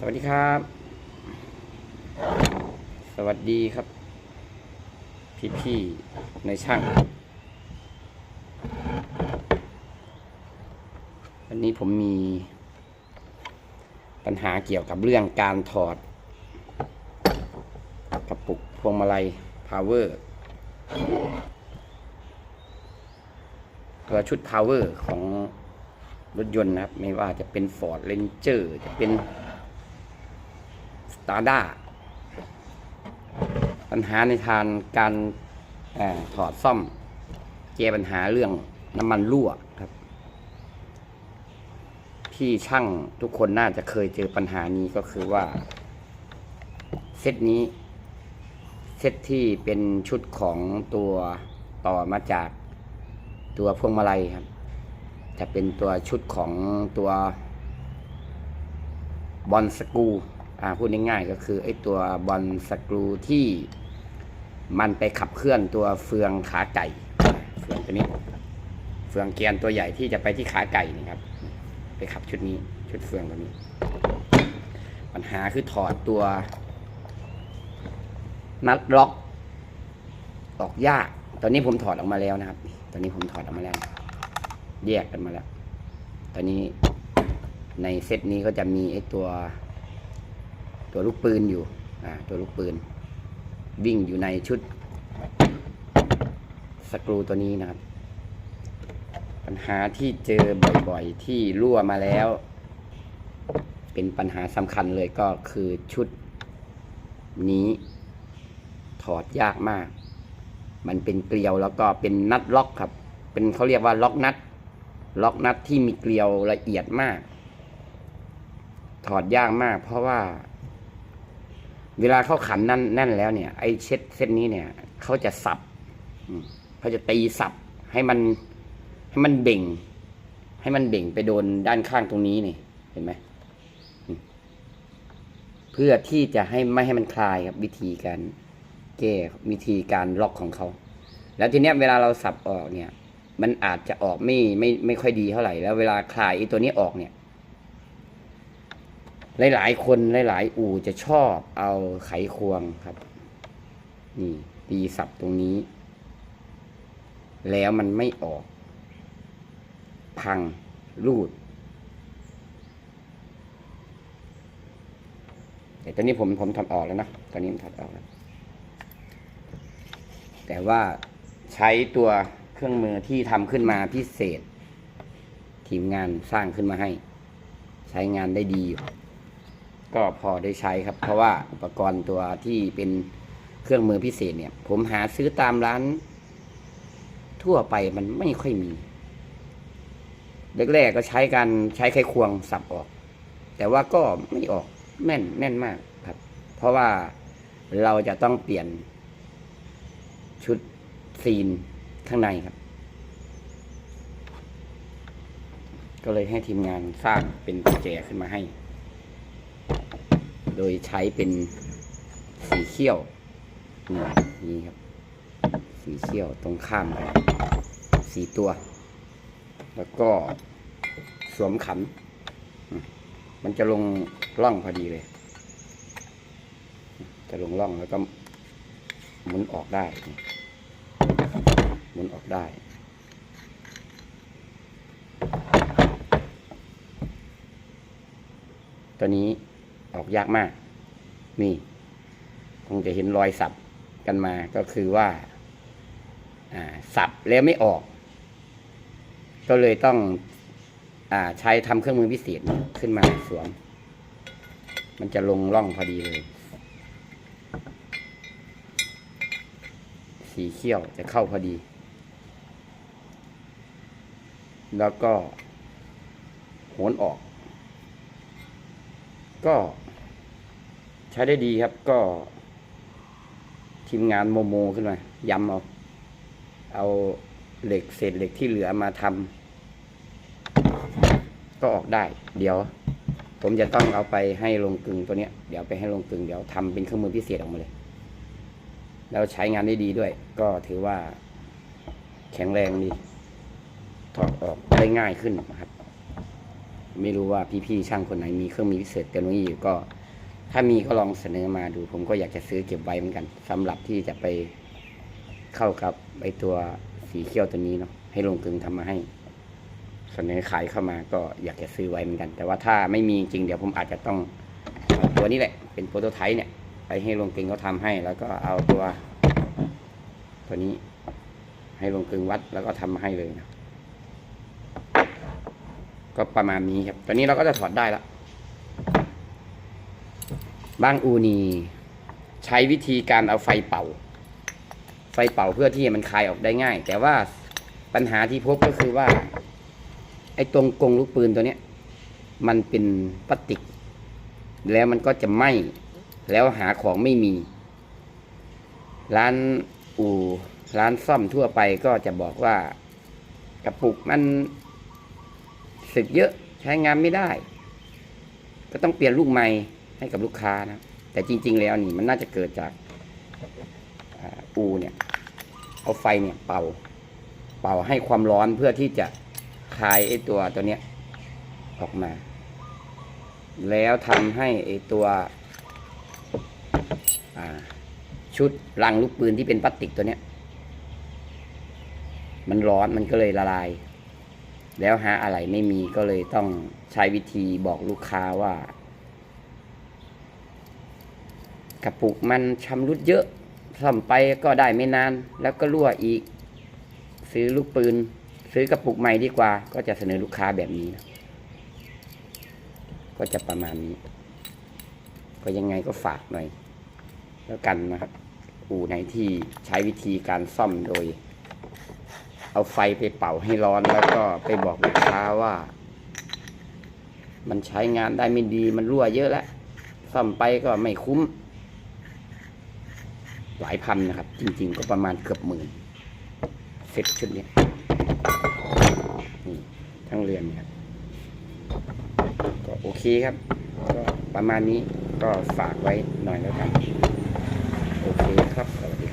สวัสดีครับ สวัสดีครับ พี่ๆในช่าง วันนี้ผมมีปัญหาเกี่ยวกับเรื่องการถอด กระปุกพวงมาลัย power ตัวชุด power ของรถยนต์นะครับ ไม่ว่าจะเป็น Ford Ranger จะเป็น s t a r d a ปัญหาในทางการอถอดซ่อมแก้ปัญหาเรื่องน้ำมันรั่วครับ ที่ช่างทุกคนน่าจะเคยเจอปัญหานี้ก็คือว่า เซตนี้ เซตที่เป็นชุดของตัวต่อมาจากตัวพวงมาลัยครับ จะเป็นตัวชุดของตัวบอลสกู พูดง่ายๆก็คือไอ้ตัวบอลสกรูที่มันไปขับเคลื่อนตัวเฟืองขาไก่ เฟืองตัวนี้ เฟืองเกียนตัวใหญ่ที่จะไปที่ขาไก่นี่ครับ ไปขับชุดนี้ชุดเฟืองตัวนี้ ปัญหาคือถอดตัวนัดล็อก ออกยาก ตอนนี้ผมถอดออกมาแล้วนะครับ ตอนนี้ผมถอดออกมาแล้ว แยกกันมาแล้ว ตอนนี้ในเซตนี้ก็จะมีไอ้ตัว ตัวลูกปืนอยู่ตัวลูกปืน วิ่งอยู่ในชุดสกรูตัวนี้นะครับ ปัญหาที่เจอบ่อยๆ ที่รั่วมาแล้ว เป็นปัญหาสำคัญเลยก็คือชุดนี้ถอดยากมาก มันเป็นเกลียวแล้วก็เป็นนัดล็อกครับ เป็นเขาเรียกว่าล็อกนัด ล็อกนัดที่มีเกลียวละเอียดมาก ถอดยากมาก เพราะว่า เวลาเขาขันนั่นแน่นแล้วเนี่ยไอ้เช็ดเส้นนี้เนี่ยเขาจะสับเขาจะตีสับให้มันให้มันเบ่ง ให้มันเบ่งไปโดนด้านข้างตรงนี้นี่เห็นไหมอืมเพื่อที่จะให้ไม่ให้มันคลายครับวิธีการแก้วิธีการล็อกของเขาแล้วทีเนี้ยเวลาเราสับออกเนี่ย มันอาจจะออกไม่ไม่ไม่ค่อยดีเท่าไหร่แล้วเวลาคลายไอ้ตัวนี้ออกเนี่ย หลายๆคนหลายๆ อู่จะชอบเอาไขควงครับ นี่ตีสับตรงนี้ แล้วมันไม่ออก พังรูด แต่ตอนนี้ผมผมทำออกแล้วนะ ตอนนี้ผมถอดออกแล้ว แต่ว่าใช้ตัวเครื่องมือที่ทำขึ้นมาพิเศษ ทีมงานสร้างขึ้นมาให้ ใช้งานได้ดีอยู่ ก็พอได้ใช้ครับ เพราะว่าอุปกรณ์ตัวที่เป็นเครื่องมือพิเศษเนี่ย ผมหาซื้อตามร้าน ทั่วไปมันไม่ค่อยมีแรกๆก็ใช้การใช้ไขควงสับออก แต่ว่าก็ไม่ออกแน่นแน่นมากครับ เพราะว่าเราจะต้องเปลี่ยนชุดซีนข้างในครับ ก็เลยให้ทีมงานสร้างเป็นกุญแจขึ้นมาให้ โดยใช้เป็นสีเขี้ยวนี่นี่ครับ สีเขี้ยวตรงข้ามกันสีตัว แล้วก็สวมขันมมันจะลงร่องพอดีเลย จะลงร่องแล้วก็หมุนออกได้ หมุนออกได้ตัวนี้ ออกยากมาก นี่ คงจะเห็นรอยสับกันมาก็คือว่าสับแล้วไม่ออก ก็เลยต้องอใช้ทำเครื่องมือพิเศษขึ้นมาสวม มันจะลงร่องพอดีเลย สีเขี้ยวจะเข้าพอดี แล้วก็โหนออก ก็ ใช้ได้ดีครับก็ ทีมงานโมโมขึ้นมาย้ำเอาเอาเหล็กเศษเหล็กที่เหลือมาทำก็ออกได้ เดี๋ยว ผมจะต้องเอาไปให้ลงกึงตัวเนี้ยเดี๋ยวไปให้ลงกึงเดี๋ยวทำเป็นเครื่องมือพิเศษออกมาเลย แล้วใช้งานได้ดีด้วย ก็ถือว่า แข็งแรงดีถอดออกได้ง่ายขึ้นนะครับ ไม่รู้ว่าพี่ๆช่างคนไหนมีเครื่องมือพิเศษเทคโนโลยีอยู่ก็ ถ้ามีก็ลองเสนอมาดู ผมก็อยากจะซื้อเก็บไว้เหมือนกันสำหรับที่จะไปเข้ากับไอตัวสีเขียวตัวนี้เนาะให้ลงกึงทำมาให้ เสนอขายเข้ามาก็อยากจะซื้อไว้เหมือนกัน แต่ว่าถ้าไม่มีจริงเดี๋ยวผมอาจจะต้องเอาตัวนี้แหละ เป็นโปรโตไทป์เนี่ยไปให้ลงกึงเขาทำให้ แล้วก็เอาตัว ตัวนี้ ให้ลงกึงวัดแล้วก็ทำมาให้เลยนะ ก็ประมาณนี้ครับ ตอนนี้เราก็จะถอดได้ละบางอูนีใช้วิธีการเอาไฟเป่า ไฟเป่าเพื่อที่มันคลายออกได้ง่าย แต่ว่าปัญหาที่พบก็คือว่า ไอ้ตรงกงลูกปืนตัวเนี้ย มันเป็นพลาสติก แล้วมันก็จะไหม้แล้วหาของไม่มี ร้านอู่ร้านซ่อมทั่วไปก็จะบอกว่ากระปุกมัน สึกเยอะใช้งานไม่ได้ ก็ต้องเปลี่ยนลูกใหม่ให้กับลูกค้านะ แต่จริง ๆ แล้วนี่มันน่าจะเกิดจากอูเนี่ย เอาไฟเนี่ยเป่า เป่าให้ความร้อนเพื่อที่จะคลายไอ้ตัวตัวเนี้ยออกมา แล้วทำให้ไอ้ตัวชุดรังลูกปืนที่เป็นพลาสติกตัวเนี้ย มันร้อนมันก็เลยละลาย แล้วหาอะไรไม่มีก็เลยต้องใช้วิธีบอกลูกค้าว่า กระปุกมันชำรุดเยอะซ่อมไปก็ได้ไม่นาน แล้วก็รั่วอีก ซื้อลูกปืน ซื้อกระปุกใหม่ดีกว่า ก็จะเสนอลูกค้าแบบนี้นะก็จะประมาณนี้ ก็ยังไงก็ฝากหน่อย แล้วกันนะครับ อู่ไหนที่ใช้วิธีการซ่อมโดย เอาไฟไปเป่าให้ร้อนแล้วก็ไปบอกลูกค้าว่า มันใช้งานได้ไม่ดีมันรั่วเยอะแล้วซ่อมไปก็ไม่คุ้ม หลายพันนะครับ จริง ๆ ก็ประมาณเกือบหมื่นเซ็ตชุดนี้นี่ทั้งเรือนครับก็โอเคครับ ก็ประมาณนี้ก็ฝากไว้หน่อยแล้วกัน โอเคครับสวัสดี